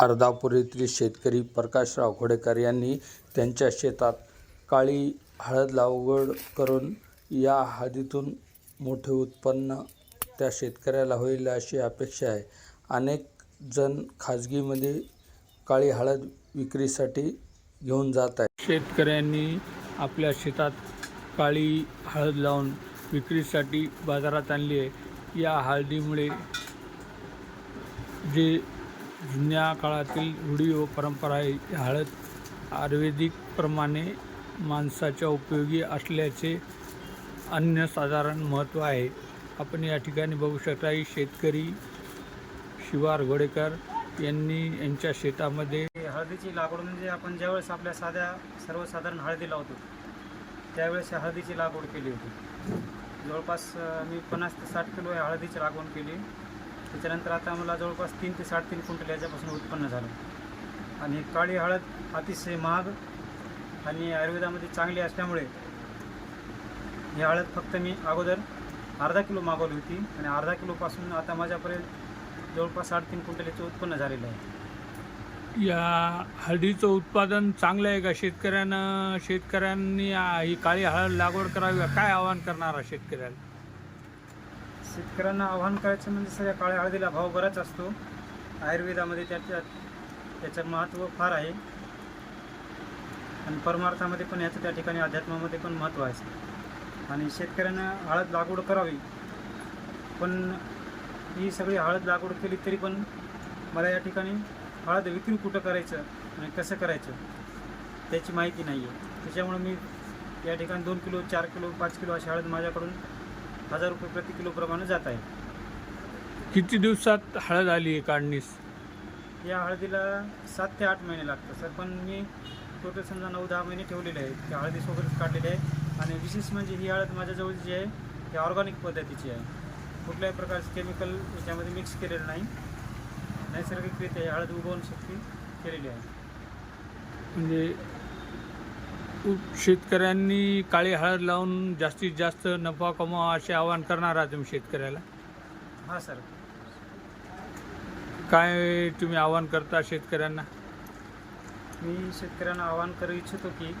अर्धापूर येथील शेतकरी प्रकाशराव घोडेकर यांनी त्यांच्या शेतात काळी हळद लागवड करून या हळदीतून मोठे उत्पन्न त्या शेतकऱ्याला होईल अशी अपेक्षा आहे. अनेक जण खाजगीमध्ये काळी हळद विक्रीसाठी घेऊन जात आहे शेतकऱ्यांनी आपल्या शेतात काळी हळद लावून विक्रीसाठी बाजारात आणली आहे. या हळदीमुळे जे जुन्या काळातील रूढी व परंपरा ही हळद आयुर्वेदिकप्रमाणे माणसाच्या उपयोगी असल्याचे अन्यसाधारण महत्त्व आहे. आपण या ठिकाणी बघू शकता ही शेतकरी शिवार घोडेकर यांनी यांच्या शेतामध्ये हळदीची लागवड म्हणजे आपण ज्यावेळेस आपल्या साध्या सर्वसाधारण हळदी लावतो त्यावेळेस हळदीची लागवड केली होती. जवळपास मी पन्नास ते साठ किलो हळदीची लागवड केली. त्याच्यानंतर आता मला जवळपास तीन ते साडेतीन क्विंटल याच्यापासून उत्पन्न झालं. आणि काळी हळद अतिशय महाग आणि आयुर्वेदामध्ये चांगली असल्यामुळे ही हळद फक्त मी अगोदर अर्धा किलो मागवली होती आणि अर्धा किलोपासून आता माझ्यापर्यंत जवळपास साडेतीन क्विंटल याचं उत्पन्न झालेलं आहे. या हळदीचं उत्पादन चांगलं आहे का? शेतकऱ्यांना शेतकऱ्यांनी ही काळी हळद लागवड करावी का? काय आवाहन करणार आहे शेतकऱ्याला? शेतकऱ्यांना आव्हान करायचं म्हणजे सगळ्या काळ्या हळदीला भाव बराच असतो. आयुर्वेदामध्ये त्याच्या त्याचं महत्त्व फार आहे. आणि परमार्थामध्ये पण याचं त्या ठिकाणी अध्यात्मामध्ये पण महत्त्व आहे. आणि शेतकऱ्यांना हळद लागवड करावी. पण ही सगळी हळद लागवड केली तरी पण मला या ठिकाणी हळद विक्री कुठं करायचं आणि कसं करायचं त्याची माहिती नाही आहे त्याच्यामुळे मी या ठिकाणी दोन किलो चार किलो पाच किलो अशी हळद माझ्याकडून हजार रुपये प्रति किलो प्रमाणे जात आहे. किती दिवसात हळद आली आहे काढणीस? या हळदीला सात ते आठ महिने लागतात सर पण मी टोटल समजा नऊ दहा महिने ठेवलेले आहेत. त्या हळदी सोबतच काढलेले आहे आणि विशेष म्हणजे ही हळद माझ्याजवळ जी आहे ती ऑर्गॅनिक पद्धतीची आहे. कुठल्याही प्रकारचे केमिकल याच्यामध्ये मिक्स केलेलं नाही. नैसर्गिकरित्या ही हळद उगवून शक्ती केलेली आहे. म्हणजे शेतकऱ्यांनी काळी हळद लावून जास्तीत जास्त नफा कमावा असे आवाहन करणार आहात तुम्ही शेतकऱ्याला? हां सर. काय तुम्ही आवाहन करता शेतकऱ्यांना? मी शेतकऱ्यांना आवाहन करू इच्छितो की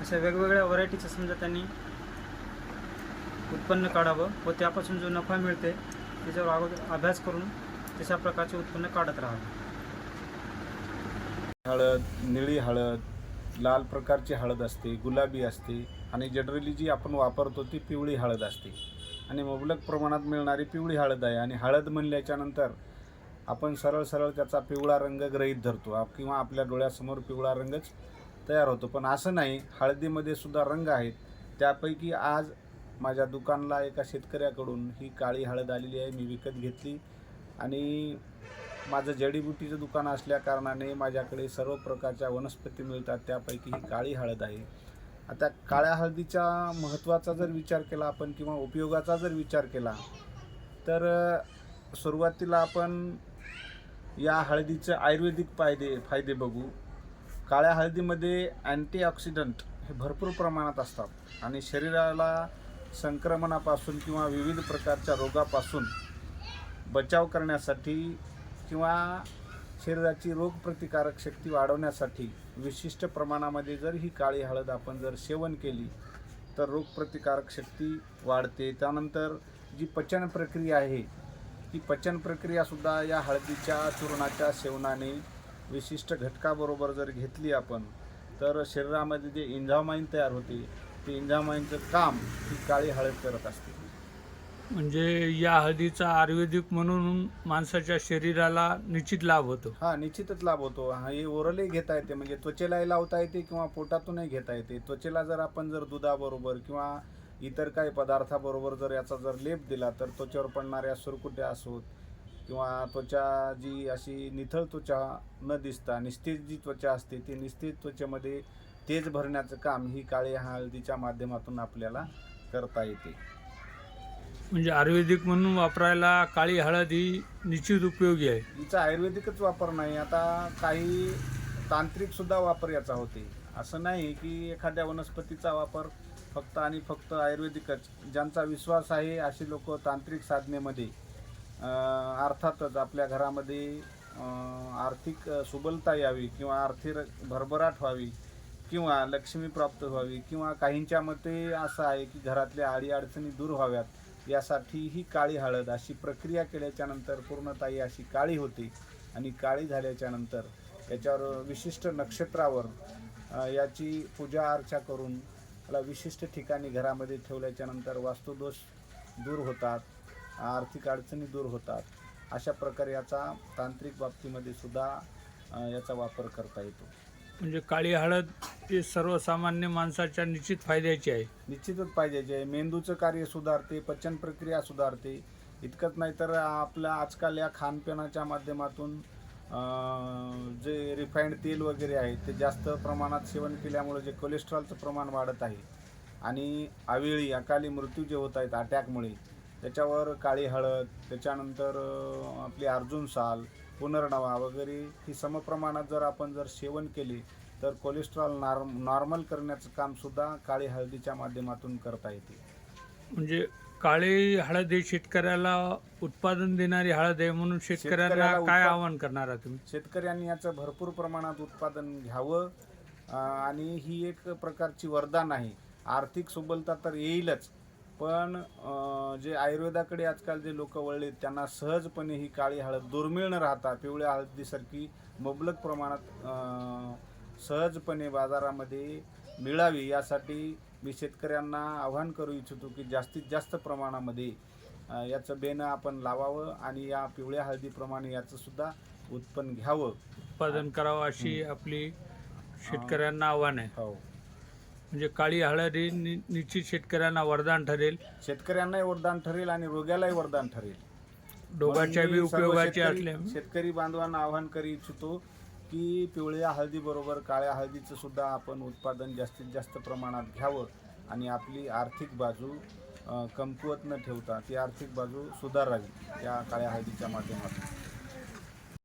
अशा वेगवेगळ्या व्हरायटीचं समजा त्यांनी उत्पन्न काढावं व त्यापासून जो नफा मिळते त्याच्यावर अगोदर अभ्यास करून तशा प्रकारचे उत्पन्न काढत राहावं. हळद निळी हळद लाल प्रकारची हळद असते गुलाबी असते आणि जनरली जी आपण वापरतो ती पिवळी हळद असते. आणि मुबलक प्रमाणात मिळणारी पिवळी हळद आहे आणि हळद म्हणल्याच्यानंतर आपण सरळ सरळ त्याचा पिवळा रंग ग्रहित धरतो किंवा आपल्या डोळ्यासमोर पिवळा रंगच तयार होतो. पण असं नाही हळदीमध्ये सुद्धा रंग आहेत. त्यापैकी आज माझ्या दुकानला एका शेतकऱ्याकडून ही काळी हळद आलेली आहे मी विकत घेतली. आणि माझं जडीबुटीचं दुकान असल्या कारणाने माझ्याकडे सर्व प्रकारच्या वनस्पती मिळतात त्यापैकी ही काळी हळद आहे. आता काळ्या हळदीच्या महत्त्वाचा जर विचार केला आपण किंवा उपयोगाचा जर विचार केला तर सुरुवातीला आपण या हळदीचे आयुर्वेदिक फायदे फायदे बघू. काळ्या हळदीमध्ये अँटीऑक्सिडंट हे भरपूर प्रमाणात असतात आणि शरीराला संक्रमणापासून किंवा विविध प्रकारच्या रोगापासून बचाव करण्यासाठी किंवा शरीराची रोगप्रतिकारक शक्ती वाढवण्यासाठी विशिष्ट प्रमाणामध्ये जर ही काळी हळद आपण जर सेवन केली तर रोगप्रतिकारक शक्ती वाढते. त्यानंतर जी पचन प्रक्रिया आहे ती पचन प्रक्रियासुद्धा या हळदीच्या चूर्णाच्या सेवनाने विशिष्ट घटकाबरोबर जर घेतली आपण तर शरीरामध्ये जे इंझामाइन तयार होते ते इंझामाइनचं काम ही काळी हळद करत असते. म्हणजे या हळदीचा आयुर्वेदिक म्हणून माणसाच्या शरीराला निश्चित लाभ होतो. हा निश्चितच लाभ होतो. हा हे ओरलही घेता येते म्हणजे त्वचेलाही लावता येते किंवा पोटातूनही घेता येते. त्वचेला जर आपण जर दुधाबरोबर किंवा इतर काही पदार्थाबरोबर जर याचा जर लेप दिला तर त्वचेवर पडणाऱ्या सुरकुट्या असोत किंवा त्वचा जी अशी निथळ त्वचा न दिसता निस्तेज जी त्वचा असते ती निस्तेज त्वचेमध्ये तेज भरण्याचं काम ही काळी हळदीच्या माध्यमातून आपल्याला करता येते. म्हणजे आयुर्वेदिक म्हणून वापरायला काळी हळद ही निश्चित उपयोगी आहे. हिचा आयुर्वेदिकच वापर नाही आता काही तांत्रिक सुद्धा वापर याचा होते. असं नाही की एखाद्या वनस्पतीचा वापर फक्त आणि फक्त आयुर्वेदिकच. ज्यांचा विश्वास आहे अशी लोक तांत्रिक साधनेमध्ये अर्थातच आपल्या घरामध्ये आर्थिक सुबलता यावी किंवा आर्थिक भरभराट व्हावी किंवा लक्ष्मी प्राप्त व्हावी किंवा काहींच्या मते असं आहे की घरातल्या अडीअडचणी दूर व्हाव्यात. यासाठी ही काळी हळद अशी प्रक्रिया केल्याच्यानंतर पूर्णताई अशी काळी होते. आणि काळी झाल्याच्यानंतर याच्यावर विशिष्ट नक्षत्रावर याची पूजा अर्चा करून त्याला विशिष्ट ठिकाणी घरामध्ये ठेवल्याच्यानंतर वास्तुदोष दूर होतात आर्थिक अडचणी दूर होतात. अशा प्रकारे याचा तांत्रिक बाबतीमध्ये सुद्धा याचा वापर करता येतो. म्हणजे काळी हळद ही सर्वसामान्य माणसाच्या निश्चित फायद्याची आहे. निश्चितच पाहिजे आहे. मेंदूचं कार्य सुधारते पचन प्रक्रिया सुधारते. इतकंच नाही तर आपलं आजकाल या खानपिनाच्या माध्यमातून अं, जे रिफाईंड तेल वगैरे आहे ते जास्त प्रमाणात सेवन केल्यामुळे जे कोलेस्ट्रॉलचं प्रमाण वाढत आहे आणि अवेळी अकाली मृत्यू जे होत आहेत अटॅकमुळे त्याच्यावर काळी हळद त्याच्यानंतर अं, आपली अर्जुन साल पुनर्नवा वगैरे ही समप्रमाणात जर आपण जर सेवन केली तर कोलेस्ट्रॉल नॉर्म नॉर्मल करण्याचं कामसुद्धा काळी हळदीच्या माध्यमातून करता येते. म्हणजे काळी हळद ही शेतकऱ्याला उत्पादन देणारी हळद आहे म्हणून शेतकऱ्याला काय उत्पा- आवाहन करणार आहात तुम्ही? शेतकऱ्यांनी याचं भरपूर प्रमाणात उत्पादन घ्यावं अं, आणि ही एक प्रकारची वरदान आहे. आर्थिक सुबलता तर येईलच पण जे आयुर्वेदाकडे आजकाल जे लोक वळलेत त्यांना सहजपणे ही काळी हळद दुर्मिळ न राहता पिवळ्या हळदीसारखी मुबलक प्रमाणात सहजपणे बाजारामध्ये मिळावी यासाठी मी शेतकऱ्यांना आवाहन करू इच्छितो की जास्तीत जास्त प्रमाणामध्ये याचं बेनं आपण लावावं आणि या पिवळ्या हळदीप्रमाणे याचं सुद्धा उत्पन्न घ्यावं. उत्पादन करावं अशी आपली शेतकऱ्यांना आव्हान आहे. हो. म्हणजे काळी हळद ही नि- निश्चित शेतकऱ्यांना वरदान ठरेल. शेतकऱ्यांनाही वरदान ठरेल आणि रोग्यालाही वरदान ठरेल. दोघांच्या बी म्हणून मी सर्व उपयोगाचे शेतकरी- असले. शेतकरी बांधवांना आवाहन करी इच्छितो की पिवळ्या हळदी बरोबर काळ्या हळदीचं सुद्धा आपण उत्पादन जास्तीत जास्त प्रमाणात घ्यावं आणि आपली आर्थिक बाजू अं, कमकुवत न ठेवता ती आर्थिक बाजू सुधारावी या काळ्या हळदीच्या माध्यमातून.